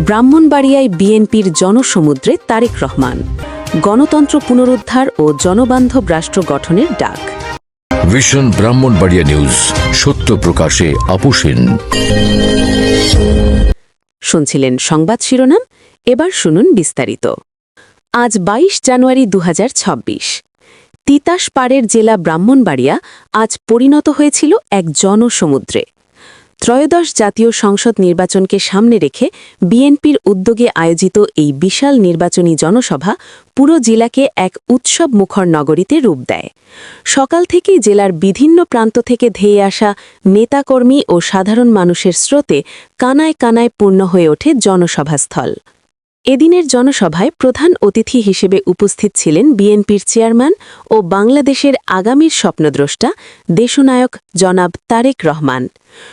ব্রাহ্মণবাড়িয়ায় বিএনপির জনসমুদ্রে তারেক রহমান। গণতন্ত্র পুনরুদ্ধার ও জনবান্ধব রাষ্ট্র গঠনের ডাক। ভিশন ব্রাহ্মণবাড়িয়া নিউজ সত্য প্রকাশে আপোষহীন। শুনছিলেন সংবাদ শিরোনাম এবার শুনুন বিস্তারিত। আজ ২২ জানুয়ারি দু হাজার ছাব্বিশ। তিতাস পাড়ের জেলা ব্রাহ্মণবাড়িয়া আজ পরিণত হয়েছিল এক জনসমুদ্রে। ত্রয়োদশ জাতীয় সংসদ নির্বাচনকে সামনে রেখে বিএনপির উদ্যোগে আয়োজিত এই বিশাল নির্বাচনী জনসভা পুরো জেলাকে এক উৎসব মুখর নগরীতে রূপ দেয়। সকাল থেকেই জেলার বিভিন্ন প্রান্ত থেকে ধেয়ে আসা নেতাকর্মী ও সাধারণ মানুষের স্রোতে কানায় কানায় পূর্ণ হয়ে ওঠে জনসভাস্থল। এদিনের জনসভায় প্রধান অতিথি হিসেবে উপস্থিত ছিলেন বিএনপির চেয়ারম্যান ও বাংলাদেশের আগামীর স্বপ্নদ্রষ্টা দেশনায়ক জনাব তারেক রহমান।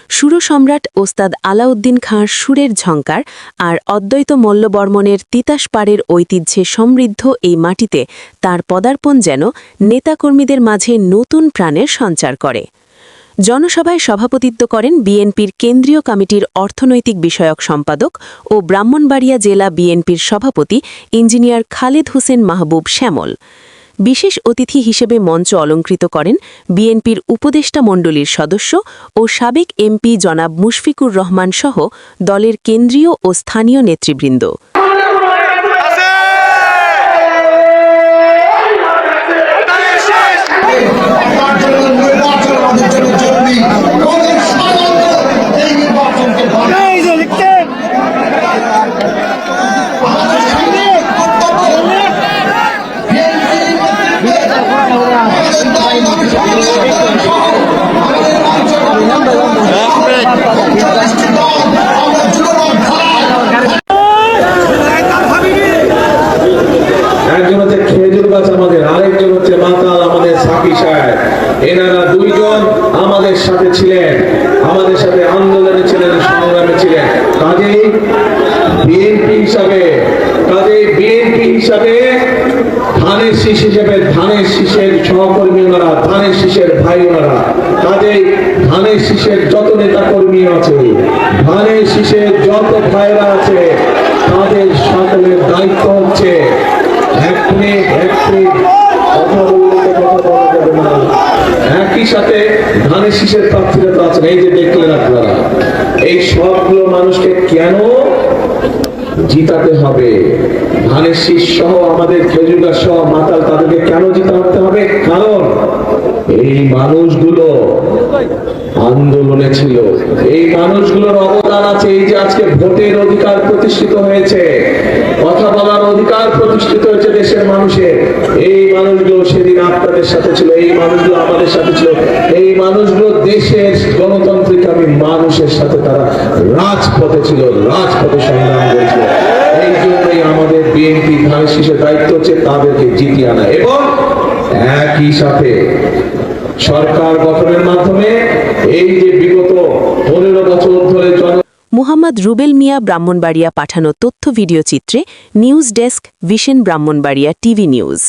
সুরসম্রাট ওস্তাদ আলাউদ্দিন খাঁর সুরের ঝঙ্কার আর অদ্বৈত মল্লবর্মনের তিতাসপাড়ের ঐতিহ্যে সমৃদ্ধ এই মাটিতে তার পদার্পণ যেন নেতাকর্মীদের মাঝে নতুন প্রাণের সঞ্চার করে। জনসভায় সভাপতিত্ব করেন বিএনপির কেন্দ্রীয় কমিটির অর্থনৈতিক বিষয়ক সম্পাদক ও ব্রাহ্মণবাড়িয়া জেলা বিএনপির সভাপতি ইঞ্জিনিয়ার খালেদ হোসেন মাহবুব শ্যামল। বিশেষ অতিথি হিসেবে মঞ্চ অলঙ্কৃত করেন বিএনপির উপদেষ্টা মণ্ডলীর সদস্য ও সাবেক এমপি জনাব মুশফিকুর রহমান সহ দলের কেন্দ্রীয় ও স্থানীয় নেতৃবৃন্দ নির্বাচন আমাদের জন্য জরুরি আমাদের সাধারণ এই নির্বাচনকে ভালো এই যে লিখতেন আমাদের সামনে কর্তব্য আমাদের দল মানুষ আমাদের রাজ্য পঞ্চল্লিশটি দল আমরা যুবদল একজন হচ্ছে খেজুর গাছ আমাদের আরেকজন হচ্ছে মাতাল আমাদের সাকি সাহেব এনারা দুইজন আমাদের সাথে ছিলেন আমাদের সাথে আন্দোলনে ছিলেন সংগ্রামে ছিলেন কাজেই বিএনপি হিসাবে কাজেই বিএনপি হিসাবে ধানের শীষ হিসেবে ধানের শীষের সহকর্মী ওনারা ধানের শীষের ভাই ওনারা কাজেই ধানের শীষের যত নেতা কর্মী আছে, ধানের শীষের যত ভাইরা আছে, তাদের সকলের দায়িত্ব হচ্ছে এক মিনিট এক মিনিট, কথা বললে কথা বলা যাবে না। একই সাথে ধানের শীষের প্রার্থীরা তো আছেন, এই যে দেখলেন আপনারা। এই সবগুলো মানুষকে কেন জিতাতে হবে? ধানের শীষ সহ আমাদের খেজুর গাছ সহ মাতাল তাদেরকে কেন জিতাতে হবে? কারণ এই মানুষগুলো আন্দোলনে ছিল। এই মানুষগুলোর অবদান আছে, এই যে আজকে ভোটের অধিকার প্রতিষ্ঠিত হয়েছে। কথা বলার অধিকার প্রতিষ্ঠিত হয়েছে দেশের মানুষের। এই মানুষগুলো সেদিন আপনাদের সাথে ছিল, এই মানুষগুলো আমাদের সাথে ছিল। এই মানুষগুলো দেশের গণতান্ত্রিকামী মানুষের সাথে তারা রাজপথে ছিল, রাজপথে সংগ্রাম করেছিল। এই জন্যই আমাদের বিএনপি ধানের শীষের দায়িত্ব হচ্ছে তাদেরকে জিতিয়ে আনা এবং একই সাথে সরকার গঠনের মাধ্যমে এই যে বিগত পনেরো বছর ধরে জন মুহাম্মদ রুবেল মিয়া ব্রাহ্মণবাড়িয়া পাঠানো তথ্য ভিডিও চিত্রে news desk Vision Brahmanbaria TV news.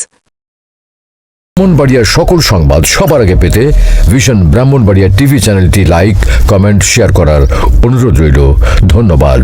ব্রাহ্মণবাড়িয়ার সকল সংবাদ সবার আগে পেতে ভিশন ব্রাহ্মণবাড়িয়া টিভি চ্যানেলটি লাইক, কমেন্ট, শেয়ার করার অনুরোধ রইল। ধন্যবাদ।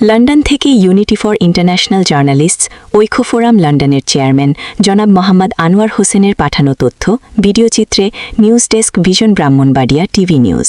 লন্ডন থেকে ইউনিটি ফর ইন্টারন্যাশনাল জার্নালিস্টস ঐক্য ফোরাম লন্ডনের চেয়ারম্যান জনাব মোহাম্মদ আনোয়ার হোসেনের পাঠানো তথ্য ভিডিওচিত্রে news desk vision Brahmanbaria TV news